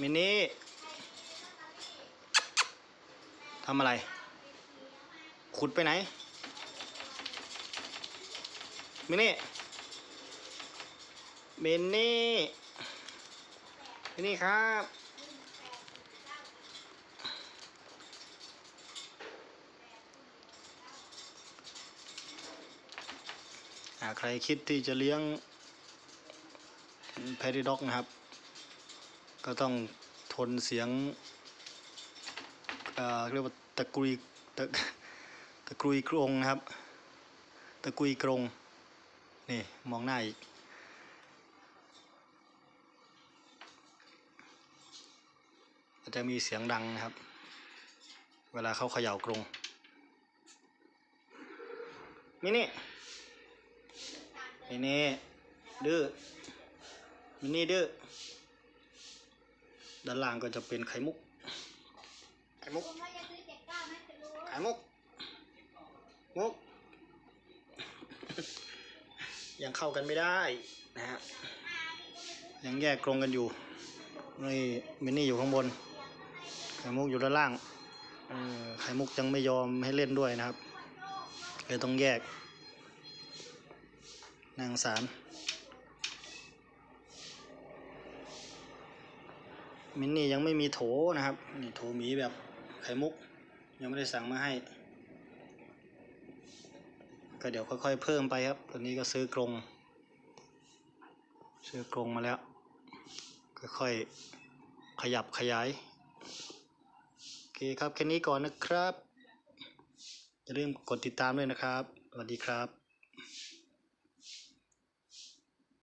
มินนี่ทำอะไร ขุดไปไหน มินนี่ มินนี่มินนี่ครับ ใครคิดที่จะเลี้ยงแพด y ด็อกนะครับ ก็ต้องทนเสียงเรียกว่าตะกุยตะตะกุยกรงนะครับ ตะกุยกรงนี่มองหน้าอีกจะมีเสียงดังนะครับ เวลาเขาเขย่ากรงมินี่มินี่ดื้อมินี่ดื้อ ด้านล่างก็จะเป็นไข่มุก ไข่มุก ไข่มุก มุก ยังเข้ากันไม่ได้นะฮะ ยังแยกกรงกันอยู่ นี่มินี่อยู่ข้างบน ไข่มุกอยู่ด้านล่างอไข่มุกยังไม่ยอมให้เล่นด้วยนะครับเลยต้องแยกนางสาร มินนี่ยังไม่มีโถนะครับนี่โถหมีแบบไข่มุก ยังไม่ได้สั่งมาให้ ก็เดี๋ยวค่อยๆเพิ่มไปครับตอนนี้ก็ซื้อกรงซื้อกรงมาแล้ว ค่อยๆขยับขยายโอเคครับแค่นี้ก่อนนะครับอย่าลืมกดติดตามด้วยนะครับสวัสดีครับ